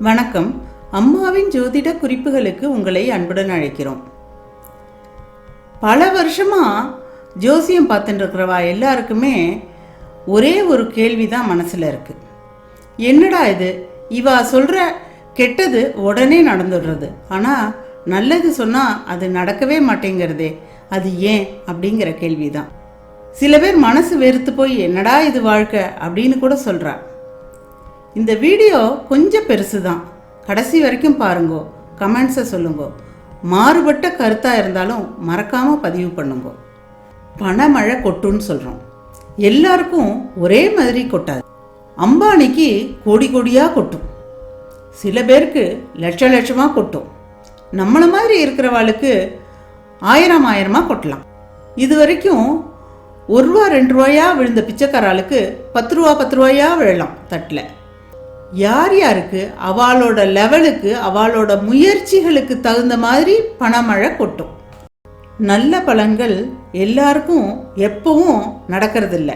வணக்கம். அம்மாவின் ஜோதிட குறிப்புகளுக்கு உங்களை அன்புடன் அழைக்கிறோம். பல வருஷமாக ஜோசியம் பார்த்துட்டுருக்கிறவா எல்லாருக்குமே ஒரே ஒரு கேள்வி தான் மனசில் இருக்குது என்னடா இது? இவா சொல்கிற கெட்டது உடனே நடந்துடுறது. ஆனால் நல்லது சொன்னால் அது நடக்கவே மாட்டேங்கிறதே. அது ஏன்? அப்படிங்கிற கேள்வி தான் சில பேர் மனசு வெறுத்து போய் என்னடா இது வாழ்க்கை? அப்படின்னு கூட சொல்கிறா இந்த வீடியோ கொஞ்சம் பெருசு தான் கடைசி வரைக்கும் பாருங்கோ. கமெண்ட்ஸை சொல்லுங்கோ. மாறுபட்ட கருத்தாக இருந்தாலும் மறக்காமல் பதிவு பண்ணுங்க. பணமழை கொட்டுன்னு சொல்கிறோம் எல்லாருக்கும் ஒரே மாதிரி கொட்டாது. அம்பானிக்கு கோடி கோடியாக கொட்டும். சில பேருக்கு லட்ச லட்சமாக கொட்டும். நம்மளை மாதிரி இருக்கிறவாளுக்கு ஆயிரம் ஆயிரமாக கொட்டலாம். இது வரைக்கும் ஒரு ரூபா ரெண்டு ரூபாயாக விழுந்த பிச்சைக்காராளுக்கு பத்து ரூபா பத்து ரூபாயா விழலாம் தட்டில். யார் யாருக்கு அவளோட லெவலுக்கு அவளோட முயற்சிகளுக்கு தகுந்த மாதிரி பணமழை கொட்டும். நல்ல பலன்கள் எல்லாருக்கும் எப்பவும் நடக்கிறதில்ல.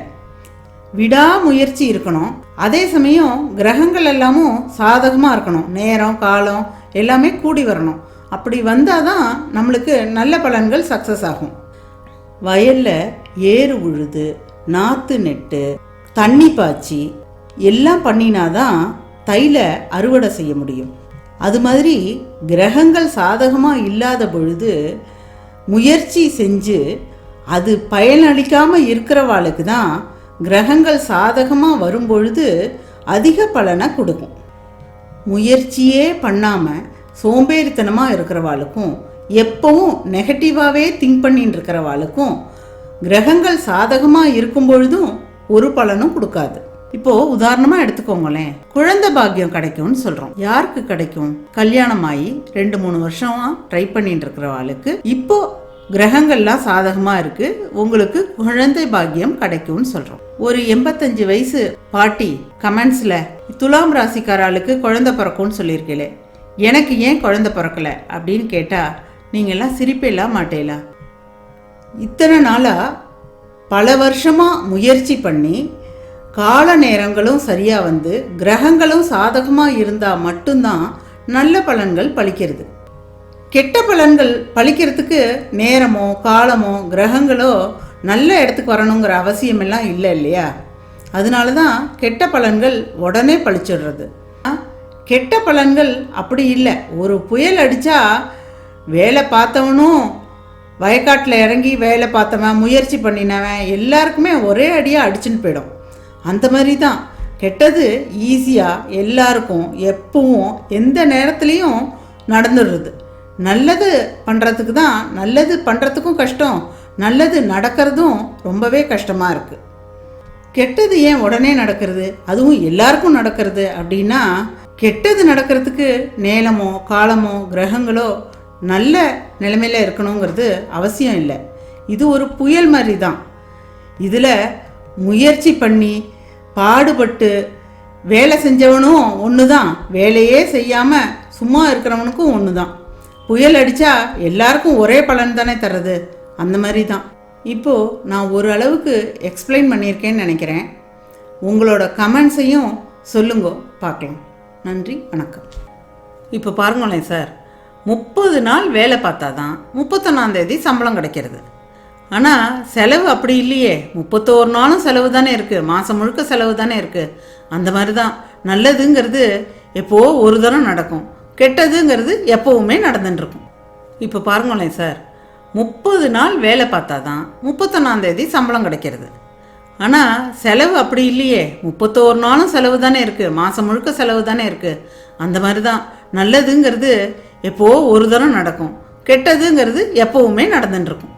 விடாமுயற்சி இருக்கணும். அதே சமயம் கிரகங்கள் எல்லாமும் சாதகமாக இருக்கணும். நேரம் காலம் எல்லாமே கூடி வரணும். அப்படி வந்தால் தான் நம்மளுக்கு நல்ல பலன்கள் சக்ஸஸ் ஆகும். வயலில் ஏறு உழுது நாற்று நெட்டு தண்ணி பாய்ச்சி எல்லாம் பண்ணினாதான் தைல அறுவடை செய்ய முடியும். அது மாதிரி கிரகங்கள் சாதகமாக இல்லாத பொழுது முயற்சி செஞ்சு அது பயனளிக்காமல் இருக்கிறவாளுக்கு தான் கிரகங்கள் சாதகமாக வரும்பொழுது அதிக பலனை கொடுக்கும். முயற்சியே பண்ணாமல் சோம்பேறித்தனமாக இருக்கிறவாளுக்கும் எப்பவும் நெகட்டிவாகவே திங்க் பண்ணிட்டு இருக்கிறவாளுக்கும் கிரகங்கள் சாதகமாக இருக்கும் பொழுதும் ஒரு பலனும் கொடுக்காது. இப்போ உதாரணமா எடுத்துக்கோங்களேன். குழந்தை பாக்கியம் கிடைக்கும்னு சொல்றோம். யாருக்கு கிடைக்கும்? கல்யாணம் ஆகி ரெண்டு மூணு வருஷமா ட்ரை பண்ணிட்டு இருக்கிறவாளுக்கு இப்போ கிரகங்கள்லாம் சாதகமா இருக்கு. உங்களுக்கு குழந்தை பாக்கியம் கிடைக்கும்னு சொல்றோம். ஒரு எண்பத்தஞ்சு வயசு பாட்டி கமெண்ட்ஸ்ல துலாம் ராசிக்காராளுக்கு குழந்தை பிறக்கும்னு சொல்லியிருக்கீங்களே. எனக்கு ஏன் குழந்தை பிறக்கல? அப்படின்னு கேட்டா நீங்கெல்லாம் சிரிப்பேலாம் மாட்டேலாம் இத்தனை நாளா பல வருஷமா முயற்சி பண்ணி கால நேரங்களும் சரியாக வந்து கிரகங்களும் சாதகமாக இருந்தால் மட்டும்தான் நல்ல பலன்கள் பலிக்கிறது கெட்ட பலன்கள் பலிக்கிறதுக்கு நேரமோ காலமோ கிரகங்களோ நல்ல இடத்துக்கு வரணுங்கிற அவசியமெல்லாம் இல்லை இல்லையா? அதனால தான் கெட்ட பலன்கள் உடனே பழிச்சிடுறது. ஆ, கெட்ட பலன்கள் அப்படி இல்லை. ஒரு புயல் அடித்தா வேலை பார்த்தவனும் வயக்காட்டில் இறங்கி வேலை பார்த்தவன் முயற்சி பண்ணினவன் எல்லாருக்குமே ஒரே அடியாக அடிச்சுன்னு போயிடும். அந்த மாதிரி தான். கெட்டது ஈஸியாக எல்லாருக்கும் எப்பவும் எந்த நேரத்துலையும் நடந்துடுறது. நல்லது பண்ணுறதுக்கு தான் நல்லது பண்ணுறதுக்கும் கஷ்டம் நல்லது நடக்கிறதும் ரொம்பவே கஷ்டமாக இருக்குது கெட்டது ஏன் உடனே நடக்கிறது? அதுவும் எல்லாருக்கும் நடக்கிறது அப்படின்னா கெட்டது நடக்கிறதுக்கு நேலமோ காலமோ கிரகங்களோ நல்ல நிலைமையில் இருக்கணுங்கிறது அவசியம் இல்லை. இது ஒரு புயல் மாதிரி தான். இதில் முயற்சி பண்ணி பாடுபட்டு வேலை செஞ்சவனும் ஒன்று தான் வேலையே செய்யாமல் சும்மா இருக்கிறவனுக்கும் ஒன்று தான் புயல் அடித்தா எல்லாருக்கும் ஒரே பலன் தானே தர்றது. அந்த மாதிரி தான் இப்போது நான் ஒரு அளவுக்கு எக்ஸ்பிளைன் பண்ணியிருக்கேன்னு நினைக்கிறேன். உங்களோட கமெண்ட்ஸையும் சொல்லுங்க பார்க்கலாம். நன்றி வணக்கம். இப்போ பாருங்களேன் சார் முப்பது நாள் வேலை பார்த்தா தான் முப்பத்தொன்னாந்தேதி சம்பளம் கிடைக்கிறது. ஆனால் செலவு அப்படி இல்லையே. முப்பத்தோரு நாளும் செலவு தானே இருக்குது மாதம் முழுக்க செலவு தானே இருக்குது அந்த மாதிரி தான் நல்லதுங்கிறது எப்போ ஒரு தரம் நடக்கும். கெட்டதுங்கிறது எப்போவுமே நடந்துட்டுருக்கும் இப்போ பாருங்களேன் சார். முப்பது நாள் வேலை பார்த்தா தான் முப்பத்தொன்னாந்தேதி சம்பளம் கிடைக்கிறது. ஆனால் செலவு அப்படி இல்லையே. முப்பத்தோரு நாளும் செலவு தானே இருக்குது மாதம் முழுக்க செலவு தானே இருக்குது அந்த மாதிரி தான் நல்லதுங்கிறது எப்போ ஒரு தரம் நடக்கும். கெட்டதுங்கிறது எப்போவுமே நடந்துட்டுருக்கும்